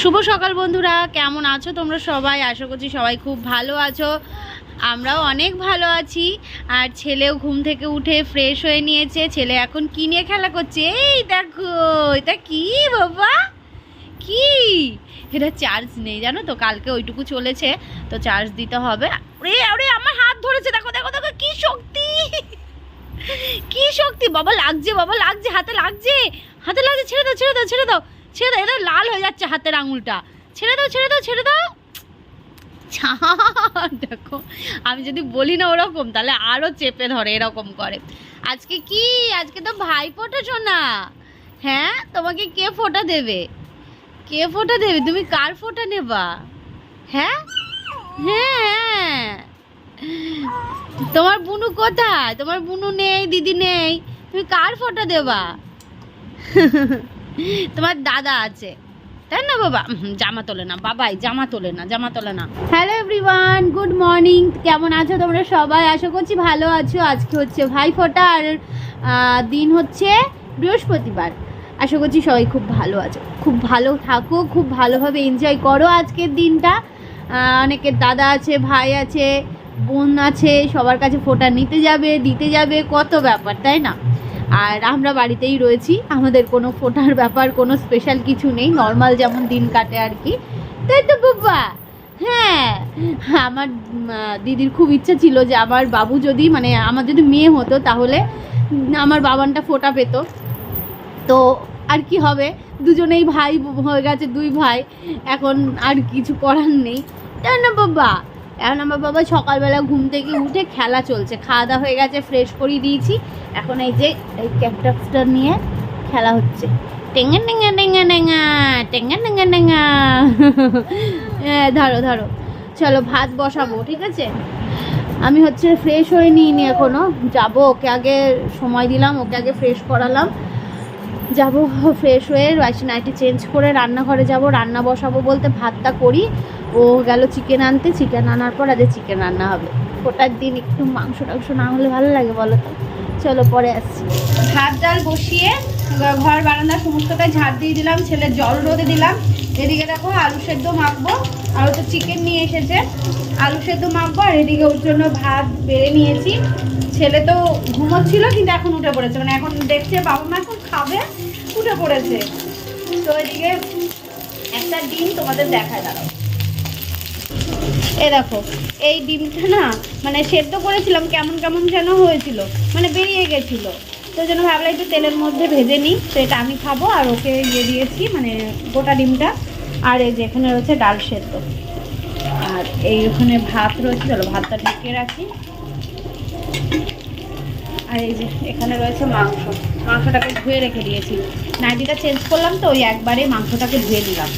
শুভ সকাল বন্ধুরা, কেমন আছো তোমরা সবাই? আশা করছি সবাই খুব ভালো আছো। আমরাও অনেক ভালো আছি। আর ছেলেও ঘুম থেকে উঠে ফ্রেশ হয়ে নিয়েছে। ছেলে এখন কি নিয়ে খেলা করছে? এই দেখো, এটা কি বাবা? কি? এটা চার্জ নেই, জানো তো? কালকে ওইটুকু চলেছে, তো চার্জ দিতে হবে। ওরে ওরে, আমার হাত ধরেছে। দেখো দেখো দেখো, কি শক্তি! কি শক্তি! বাবা, লাগছে বাবা, লাগছে, হাতে লাগছে। হাতে লাগছে, ছেড়ে দাও ছেড়ে দাও ছেড়ে দাও। ছেড়ে দাও এটা লাল হয়ে যাচ্ছে হাতের আঙুলটা। ছেড়ে দাও ছেড়ে দাও ছেড়ে দাও। দেখো, আমি যদি বলি না ওরকম, তাহলে আরও চেপে ধরে এরকম করে। আজকে কি? আজকে তো ভাই ফোটা না হ্যাঁ তোমাকে কে ফোটা দেবে? কে ফোটা দেবে? তুমি কার ফোটা নেবা? হ্যাঁ? হ্যাঁ। তোমার বুনু কোথায়? তোমার বুনু নেই, দিদি নেই। তুমি কার ফটো দেবা? তোমার দাদা আছে। তাই না বাবা? জামা তোলে না। বাবাই, জামা তোলে না, জামা তোলে না। হ্যালো এভরিওয়ান গুড মর্নিং কেমন আছো তোমরা সবাই? আশা করছি ভালো আছো। আজকে হচ্ছে ভাই ফোটা আর দিন হচ্ছে বৃহস্পতিবার। আশা করছি সবাই খুব ভালো আছো। খুব ভালো থাকো, খুব ভালোভাবে এনজয় করো আজকের দিনটা। অনেকের দাদা আছে, ভাই আছে, বোন আছে, সবার কাছে ফোটা নিতে যাবে, দিতে যাবে, কত ব্যাপার, তাই না? আর আমরা বাড়িতেই রয়েছি। আমাদের কোনো ফোটার ব্যাপার, কোনো স্পেশাল কিছু নেই। নর্মাল যেমন দিন কাটে আর কি। তাই তো বাবা হ্যাঁ আমার দিদির খুব ইচ্ছা ছিল যে আমার বাবু যদি মানে আমার যদি মেয়ে হতো তাহলে আমার বাবানটা ফোটা পেত। তো আর কি হবে? দুজনেই ভাই, হয়ে গেছে দুই ভাই। এখন আর কিছু করার নেই। তাই না বাবা এখন আমার বাবা সকালবেলা ঘুম থেকে উঠে খেলা চলছে। খাওয়া দাওয়া হয়ে গেছে ফ্রেশ করিয়ে দিয়েছি। এখন এই যে, এই ক্যাপটাক্সটা নিয়ে খেলা হচ্ছে। টেঙ্গা টেঙ্গা টেঙ্গা টেঙ্গা টেঙ্গা টেঙ্গা টেঙ্গা হ্যাঁ ধরো ধরো। চলো, ভাত বসাবো, ঠিক আছে? আমি হচ্ছে ফ্রেশ হয়ে নিইনি এখনও। যাব, ওকে আগে সময় দিলাম, ওকে আগে ফ্রেশ করালাম। যাব ফ্রেশ হয়ে রাইস নাইটি চেঞ্জ করে রান্নাঘরে যাব, রান্না বসাবো বলতে ভাতটা করি। ও গেল চিকেন আনতে চিকেন আনার পর আজ চিকেন রান্না হবে। ওটার দিন একটু মাংস টাংস না হলে ভালো লাগে বলো তো? চলো পরে আসছি। ভাত, ডাল বসিয়ে ঘর বারান্দা সমস্তটাই ঝাড় দিয়ে দিলাম ছেলে জল রোদে দিলাম। এদিকে দেখো আলু সেদ্ধ মাখবো, আর তো চিকেন নিয়ে এসেছে। আলু সেদ্ধ মাখবো, আর এদিকে ওর জন্য ভাত বেড়ে নিয়েছি। ছেলে তো ঘুমোচ্ছিল, কিন্তু এখন উঠে পড়েছে। মানে এখন দেখছে বাবা মা এখন খাবে, উঠে পড়েছে। তো এদিকে একটা ডিম তোমাদের দেখায় দাঁড়াও। এ দেখো, এই ডিমটা না মানে সেদ্ধ করেছিলাম কেমন কেমন যেন হয়েছিল মানে বেরিয়ে গেছিল। তো জন্য ভাবলাম একটু তেলের মধ্যে ভেজে নিই, তো এটা আমি খাব আর ওকে ইয়ে দিয়েছি মানে গোটা ডিমটা। আর এই যে এখানে রয়েছে ডাল সেদ্ধ। আর এই ওখানে ভাত রয়েছে, চলো ভাতটা ঢেকে রাখি। আর এই যে এখানে রয়েছে মাংস, মাংসটাকে ধুয়ে রেখে দিয়েছি। নাইটিটা চেঞ্জ করলাম তো, ওই একবারে মাংসটাকে ধুয়ে দিলাম।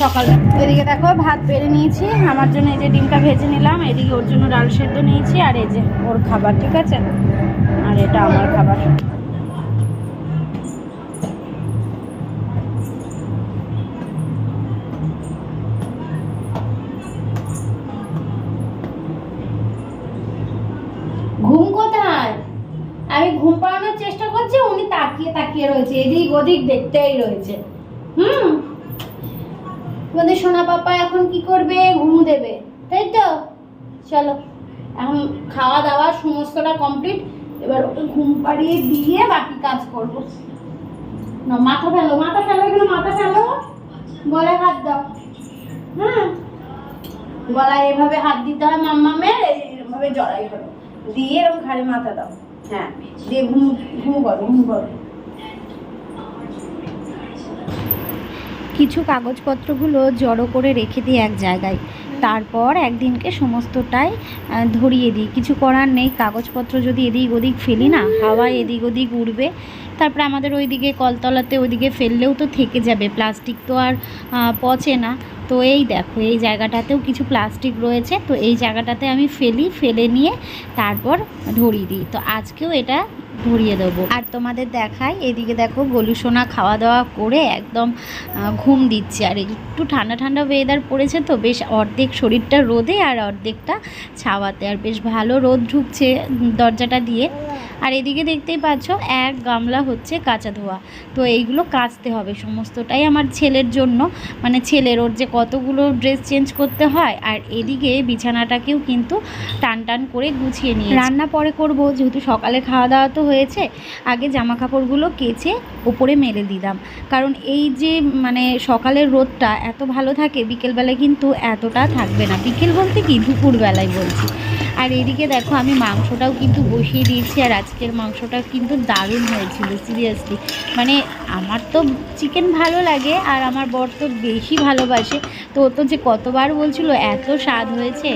সকাল। এদিকে দেখো, ভাত বেড়ে নিয়েছি। আমার জন্য এই যে ডিমটা ভেজে নিলাম, এদিকে ওর জন্য ডাল সেদ্ধ নিয়েছি, আর এই যে ওর খাবার, ঠিক আছে? আর এটা আমার খাবার। ঘুম কোথায়? আমি ঘুম পাড়ানোর চেষ্টা করছি, উনি তাকিয়ে তাকিয়ে রয়েছে, এদিক ওদিক দেখতেই রয়েছে। হুম? তোমাদের সোনা পাপা এখন কি করবে? ঘুম দেবে। তাই তো? চলো, এখন খাওয়া দাওয়া সমস্তটা কমপ্লিট এবার ওকে ঘুম পাড়িয়ে দিয়ে বাকি কাজ করব। না, মাথা ফেলো মাথা ফেলো, এখানে মাথা ফেলো। গলায় হাত দাও। হ্যাঁ গলায় এভাবে হাত দিতে হয় মাম্মামের এভাবে জড়াই করো দিয়ে এরকম ঘাড়ে মাথা দাও। হ্যাঁ দিয়ে ঘুম ঘুম করো ঘুম করো। কিছু কাগজপত্রগুলো জড়ো করে রেখে দিই এক জায়গায়। তারপর একদিনকে সমস্তটাই ধরিয়ে দিই। কিছু করার নেই, কাগজপত্র যদি এদিক ওদিক ফেলি না হাওয়ায় এদিক ওদিক উড়বে। তারপরে আমাদের ওইদিকে কলতলাতে ওইদিকে ফেললেও তো থেকে যাবে। প্লাস্টিক তো আর পচে না। তো এই দেখো, এই জায়গাটাতেও কিছু প্লাস্টিক রয়েছে। তো এই জায়গাটাতে আমি ফেলি, ফেলে নিয়ে তারপর ধরিয়ে দিই। তো আজকেও এটা ধরিয়ে দেবো। আর তোমাদের দেখাই, এদিকে দেখো গলু সোনা খাওয়া দাওয়া করে একদম ঘুম দিচ্ছে। আর একটু ঠান্ডা ঠান্ডা ওয়েদার পড়েছে তো, বেশ অর্ধেক শরীরটা রোদে আর অর্ধেকটা ছাওয়াতে। আর বেশ ভালো রোদ ঢুকছে দরজাটা দিয়ে। আর এদিকে দেখতেই পাচ্ছ, এক গামলা হচ্ছে কাঁচা ধোয়া। তো এইগুলো কাচতে হবে, সমস্তটাই আমার ছেলের জন্য। মানে ছেলের ওর যে কতগুলো ড্রেস চেঞ্জ করতে হয়, আর এদিকে বিছানাটাকেও কিন্তু টান টান করে গুছিয়ে নিয়ে রান্না পরে করব, যেহেতু সকালে খাওয়া দাওয়া তো হয়েছে, আগে জামা কাপড়গুলো কেচে ওপরে মেলে দিলাম কারণ এই যে মানে সকালের রোদটা এত ভালো থাকে, বিকেলবেলায় কিন্তু এতটা থাকবে না। বিকেল বলতে কি? দুপুরবেলায় বলছি। আর এদিকে দেখো, আমি মাংসটাও কিন্তু বসিয়ে দিয়েছি, আর আজকের মাংসটা কিন্তু দারুণ হয়েছিল, সিরিয়াসলি। মানে আমার তো চিকেন ভালো লাগে, আর আমার বর তো বেশি ভালোবাসে। তো ও তো যে কতবার বলছিল, এত স্বাদ হয়েছে।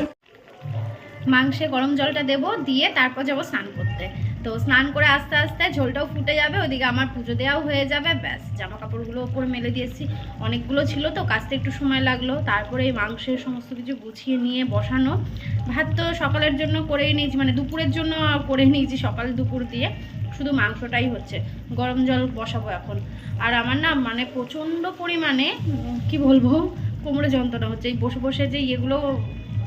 মাংসে গরম জলটা দেব, দিয়ে তারপর যাব স্নান করতে। তো স্নান করে আস্তে আস্তে ঝোলটাও ফুটে যাবে ওদিকে আমার পুজো দেওয়াও হয়ে যাবে, ব্যাস জামা কাপড়গুলো ওপরে মেলে দিয়েছি। অনেকগুলো ছিল তো, কাচতে একটু সময় লাগল, তারপরে এই মাংসের সমস্ত কিছু গুছিয়ে নিয়ে বসানো। ভাত তো সকালের জন্য করেই নিয়েছি মানে দুপুরের জন্য করে নিয়েছি সকাল দুপুর দিয়ে, শুধু মাংসটাই হচ্ছে। গরম জল বসাবো এখন। আর আমার না মানে প্রচণ্ড পরিমাণে কি বলব, কোমরে যন্ত্রণা হচ্ছে। এই বসে বসে যে ইয়েগুলো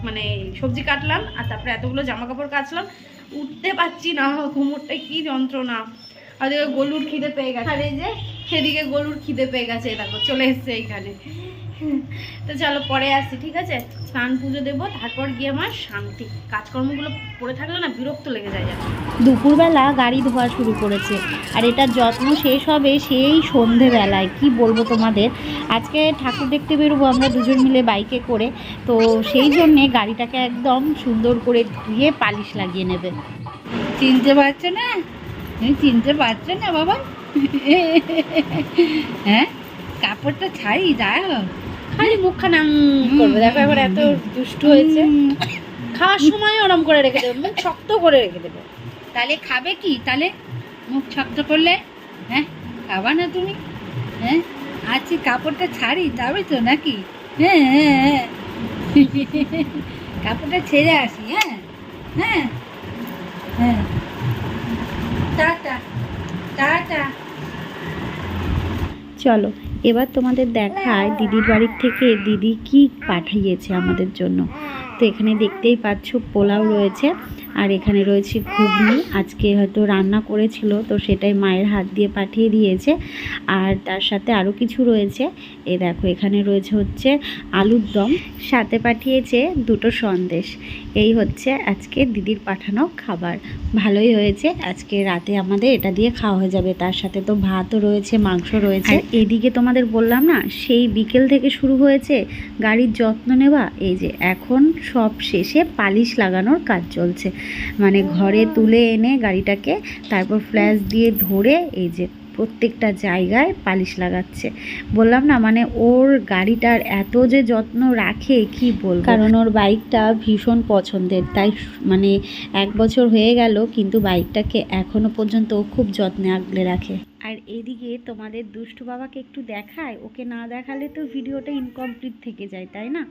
মানে সবজি কাটলাম, আর তারপরে এতগুলো জামা কাপড় কাচলাম উঠতে পারছি না ঘুমুরটা কি যন্ত্রণা। আর গলুর খিদে পেয়ে গেছে। আর এই যে সেদিকে গলুর খিদে পেয়ে গেছে দেখো চলে এসছে এইখানে। তো চলো পরে আসি ঠিক আছে? স্নান পুজো দেবো তারপর গিয়ে আমার শান্তি। কাজকর্মগুলো পড়ে থাকলে না বিরক্ত লেগে যায় দুপুরবেলা গাড়ি ধোয়া শুরু করেছে আর এটার যত্ন শেষ হবে সেই সন্ধেবেলায় কি বলব তোমাদের? আজকে ঠাকুর দেখতে বেরোবো আমরা দুজন মিলে বাইকে করে তো সেই জন্যে গাড়িটাকে একদম সুন্দর করে ধুয়ে পালিশ লাগিয়ে নেবে। চিনতে পারছ না? তুমি চিনতে পারছ না বাবা? হ্যাঁ? কাপড়টা ছাড়ি দাও খালি মুখখানা করবে। দেখো এবার এত দুষ্ট হয়েছে। খাওয়ার সময় ওরম করে রেখে দেবে মুখ শক্ত করে রেখে দেবে। তাহলে খাবে কি? তাহলে মুখ শক্ত করলে হ্যাঁ খাবা না তুমি হ্যাঁ? আজকে কাপড়টা ছাড়ি? তবে তো নাকি হ্যাঁ হ্যাঁ হ্যাঁ। কাপড়টা ছেড়ে আসি হ্যাঁ হ্যাঁ হ্যাঁ। Tata tata. চলো। এবার তোমাদের দেখায় দিদির বাড়ির থেকে দিদি কি পাঠিয়েছে আমাদের জন্য। তো এখানে দেখতেই পাচ্ছ পোলাও রয়েছে। আর এখানে রয়েছে ঘুগনি। আজকে হয়তো রান্না করেছিল তো সেটাই মায়ের হাত দিয়ে পাঠিয়ে দিয়েছে। আর তার সাথে আরও কিছু রয়েছে। এ দেখো এখানে রয়েছে হচ্ছে আলুর দম। সাথে পাঠিয়েছে দুটো সন্দেশ। এই হচ্ছে আজকে দিদির পাঠানো খাবার। ভালোই হয়েছে। আজকে রাতে আমাদের এটা দিয়ে খাওয়া হয়ে যাবে। তার সাথে তো ভাতও রয়েছে মাংস রয়েছে। এদিকে তোমাদের বললাম না সেই বিকেল থেকে শুরু হয়েছে গাড়ির যত্ন নেওয়া। এই যে এখন সব শেষে পালিশ লাগানোর কাজ চলছে। মানে ঘরে তুলে এনে গাড়িটাকে তারপর ফ্ল্যাশ দিয়ে ধরে এই যে প্রত্যেকটা জায়গায় পালিশ লাগাচ্ছে। বললাম না মানে ওর গাড়িটার এত যে যত্ন রাখে, কি বল কারণ ওর বাইকটা ভীষণ পছন্দের, তাই মানে এক বছর হয়ে গেল, কিন্তু বাইকটাকে এখনও পর্যন্ত খুব যত্নে আগলে রাখে। আর এদিকে তোমাদের দুষ্টু বাবাকে একটু দেখায়, ওকে না দেখালে তো ভিডিওটা ইনকমপ্লিট থেকে যায়, তাই না?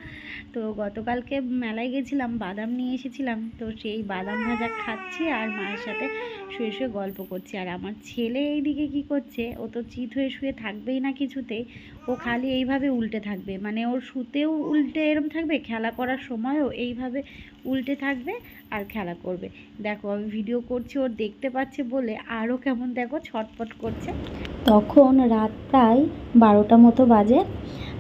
তো গতকালকে মেলায় গেছিলাম, বাদাম নিয়ে এসেছিলাম, তো সেই বাদাম ভাজা খাচ্ছি আর মায়ের সাথে শুয়ে শুয়ে গল্প করছি। আর আমার ছেলে এইদিকে কি করছে, ও তো চিত হয়ে শুয়ে থাকবেই না কিছুতে, ও খালি এইভাবে উল্টে থাকবে। মানে ওর শুতেও উল্টে এরম থাকবে, খেলা করার সময়ও এইভাবে উল্টে থাকবে আর খেলা করবে। দেখো, আমি ভিডিও করছি, ওর দেখতে পাচ্ছে বলে আরও কেমন দেখো ছটপট করছে। তখন রাত প্রায় বারোটা মতো বাজে।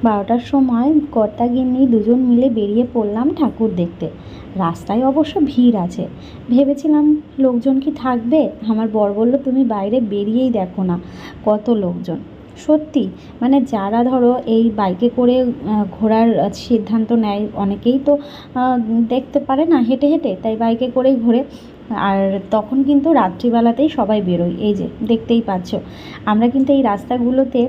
বারোটার সময় কর্তা গিন্নি দুজন মিলে বেরিয়ে পড়লাম ঠাকুর দেখতে। রাস্তায় অবশ্য ভিড় আছে। ভেবেছিলাম, লোকজন কি থাকবে? আমার বর বলল, তুমি বাইরে বেরিয়েই দেখো না। কত লোকজন? সত্যি মানে যারা ধরো এই বাইকে করে ঘোরার সিদ্ধান্ত নেয় অনেকেই তো দেখতে পারে না হেঁটে হেঁটে, তাই বাইকে করেই ঘোরে। আর তখন কিন্তু রাত্রিবেলাতেই সবাই বেরোয়। এই যে, দেখতেই পাচ্ছ। আমরা কিন্তু এই রাস্তাগুলোতে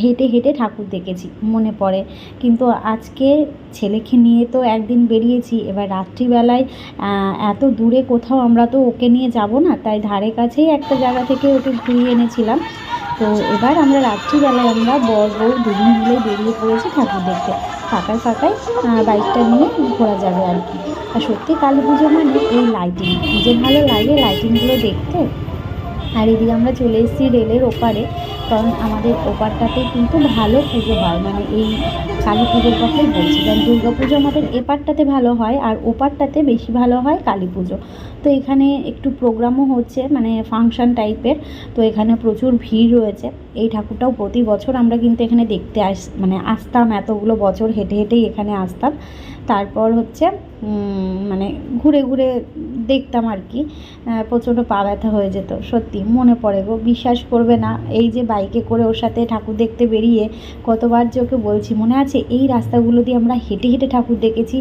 হেঁটে হেঁটে ঠাকুর দেখেছি, মনে পড়ে। কিন্তু আজকে ছেলেকে নিয়ে তো একদিন বেরিয়েছি, এবার রাত্রিবেলায় এত দূরে কোথাও আমরা তো ওকে নিয়ে যাব না, তাই ধারে কাছেই একটা জায়গা থেকে ওকে ঘুরিয়ে এনেছিলাম। তো এবার আমরা রাত্রিবেলায় আমরা বর বউ দুজন মিলে বেরিয়ে পড়েছি ঠাকুর দেখতে। ফাঁকায় ফাঁকায় বাইকটা নিয়ে ঘোরা যাবে আর কি। আর সত্যি কালী পুজো মানে এই লাইটিং যে ভালো লাগে লাইটিংগুলো দেখতে। আর এদিকে আমরা চলে এসেছি রেলের ওপারে, কারণ আমাদের ওপারটাতে কিন্তু ভালো পুজো হয়। মানে এই কালী পুজোর কথাই বলছি, কারণ দুর্গা পুজো আমাদের এপারটাতে ভালো হয় আর ওপারটাতে বেশি ভালো হয় কালী পুজো। তো এখানে একটু প্রোগ্রামও হচ্ছে মানে ফাংশন টাইপের তো এখানে প্রচুর ভিড় রয়েছে। এই ঠাকুরটাও প্রতি বছর আমরা কিন্তু এখানে দেখতে আস মানে আসতাম, এতগুলো বছর হেঁটে হেঁটেই এখানে আসতাম। তারপর হচ্ছে মানে ঘুরে ঘুরে দেখতাম আর কি প্রচণ্ড পা ব্যথা হয়ে যেত, সত্যি মনে পড়ে গো, বিশ্বাস করবে না, এই যে বাইকে করে ওর সাথে ঠাকুর দেখতে বেরিয়ে কতবার যে ওকে বলছি, মনে আছে এই রাস্তাগুলো দিয়ে আমরা হেঁটে হেঁটে ঠাকুর দেখেছি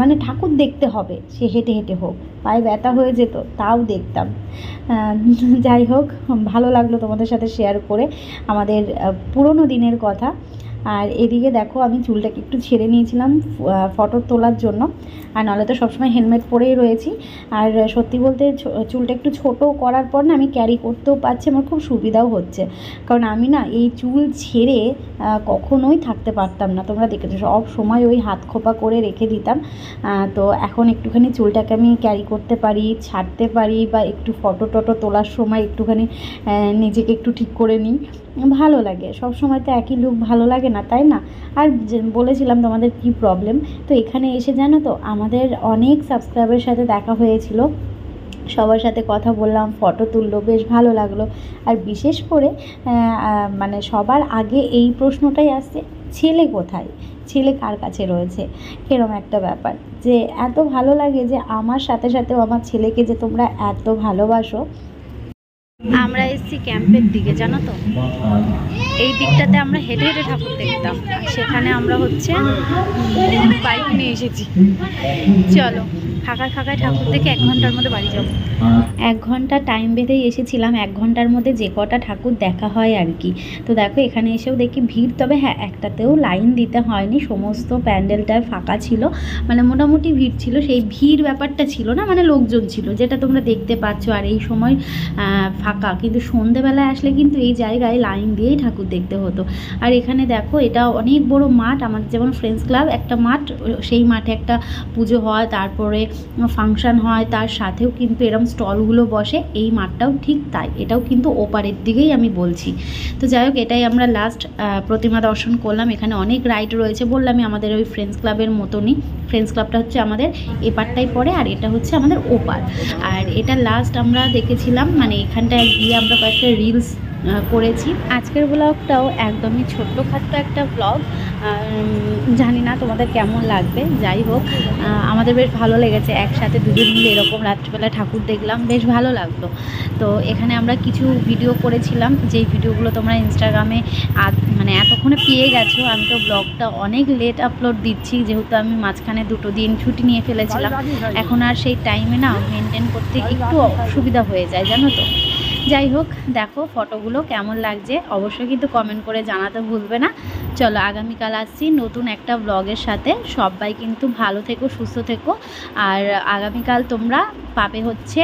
মানে ঠাকুর দেখতে হবে, সে হেঁটে হেঁটে হোক, পায়ে ব্যথা হয়ে যেত, তাও দেখতাম। যাই হোক, ভালো লাগল তোমাদের সাথে শেয়ার করে, আমাদের পুরোনো দিনের কথা। আর এদিকে দেখো, আমি চুলটাকে একটু ছেড়ে নিয়েছিলাম ফটো তোলার জন্য। আর নাহলে তো সবসময় হেলমেট পরেই রয়েছি। আর সত্যি বলতে চুলটা একটু ছোট করার পর না, আমি ক্যারি করতেও পারছি, আমার খুব সুবিধাও হচ্ছে। কারণ আমি না, এই চুল ছেড়ে কখনোই থাকতে পারতাম না। তোমরা দেখেছ, সব সময় ওই হাত খোপা করে রেখে দিতাম। তো এখন একটুখানি চুলটাকে আমি ক্যারি করতে পারি, ছাড়তে পারি, বা একটু ফটো টটো তোলার সময় একটুখানি নিজেকে একটু ঠিক করে নিই। ভালো লাগে সব সময় তো একই লুক ভালো লাগে না, তাই না? আর বলেছিলাম তোমাদের কি প্রবলেম তো এখানে এসে জানো তো, আমাদের অনেক সাবস্ক্রাইবারের সাথে দেখা হয়েছিল। সবার সাথে কথা বললাম ফটো তুললো, বেশ ভালো লাগল। আর বিশেষ করে মানে সবার আগে এই প্রশ্নটাই আসছে, ছেলে কোথায়? ছেলে কার কাছে রয়েছে? এরম একটা ব্যাপার। যে এত ভালো লাগে যে আমার সাথে সাথেও আমার ছেলেকে যে তোমরা এত ভালোবাসো আমরা এসেছি ক্যাম্পের দিকে, জানো তো? এই দিকটাতে আমরা হেঁটে হেঁটে ঠাকুর দেখতাম। সেখানে আমরা হচ্ছে বাইক নিয়ে এসেছি। চলো, ফাঁকায় ফাঁকায় ঠাকুর দেখে এক ঘণ্টার মধ্যে বাড়ি যাব। এক ঘণ্টা টাইম বেঁধেই এসেছিলাম, এক ঘণ্টার মধ্যে যে কটা ঠাকুর দেখা হয় আর কি। তো দেখো, এখানে এসেও দেখি ভিড়, তবে হ্যাঁ একটাতেও লাইন দিতে হয়নি। সমস্ত প্যান্ডেলটায় ফাঁকা ছিল। মানে মোটামুটি ভিড় ছিল। সেই ভিড় ব্যাপারটা ছিল না মানে লোকজন ছিল, যেটা তোমরা দেখতে পাচ্ছ। আর এই সময় ফাঁকা। কিন্তু সন্ধেবেলায় আসলে কিন্তু এই জায়গায় লাইন দিয়েই ঠাকুর দেখতে হতো। আর এখানে দেখো, এটা অনেক বড় মাঠ। আমাদের যেমন ফ্রেন্ডস ক্লাব একটা মাঠ, সেই মাঠে একটা পুজো হয়, তারপরে ফাংশন হয়, তার সাথেও কিন্তু এরম স্টলগুলো বসে। এই মাঠটাও ঠিক তাই। এটাও কিন্তু ওপারের দিকেই আমি বলছি। তো যাই হোক, এটাই আমরা লাস্ট প্রতিমা দর্শন করলাম। এখানে অনেক রাইড রয়েছে বললামই আমাদের ওই ফ্রেন্ডস ক্লাবের মতনই। ফ্রেন্ডস ক্লাবটা হচ্ছে আমাদের এপারটাই পড়ে, আর এটা হচ্ছে আমাদের ওপার। আর এটা লাস্ট আমরা দেখেছিলাম মানে এখানটায় গিয়ে আমরা কয়েকটা রিলস করেছি। আজকের ব্লগটাও একদমই ছোট্টখাট্ট একটা ব্লগ জানি না তোমাদের কেমন লাগবে, যাই হোক। আমাদের বেশ ভালো লেগেছে, একসাথে দুজন মিলে এরকম রাত্রিবেলা ঠাকুর দেখলাম, বেশ ভালো লাগল। তো এখানে আমরা কিছু ভিডিও করেছিলাম, যেই ভিডিওগুলো তোমরা ইনস্টাগ্রামে মানে এতক্ষণে পেয়ে গেছো, আমি তো ব্লগটা অনেক লেট আপলোড দিচ্ছি, যেহেতু আমি মাঝখানে দুটো দিন ছুটি নিয়ে ফেলেছিলাম। এখন আর সেই টাইমে না মেনটেন করতে একটু অসুবিধা হয়ে যায়, জানো তো? যাই হোক, দেখো ফটোগুলো কেমন লাগছে, অবশ্যই কিন্তু কমেন্ট করে জানাতে ভুলবে না। চলো, আগামীকাল আসছি নতুন একটা ব্লগের সাথে। সবাই কিন্তু ভালো থেকো, সুস্থ থেকো। আর আগামীকাল তোমরা পাবে হচ্ছে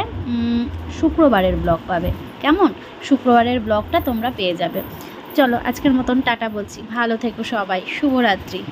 শুক্রবারের ব্লগ পাবে। কেমন? শুক্রবারের ব্লগটা তোমরা পেয়ে যাবে। চলো, আজকের মতন টাটা বলছি। ভালো থেকো সবাই। শুভরাত্রি।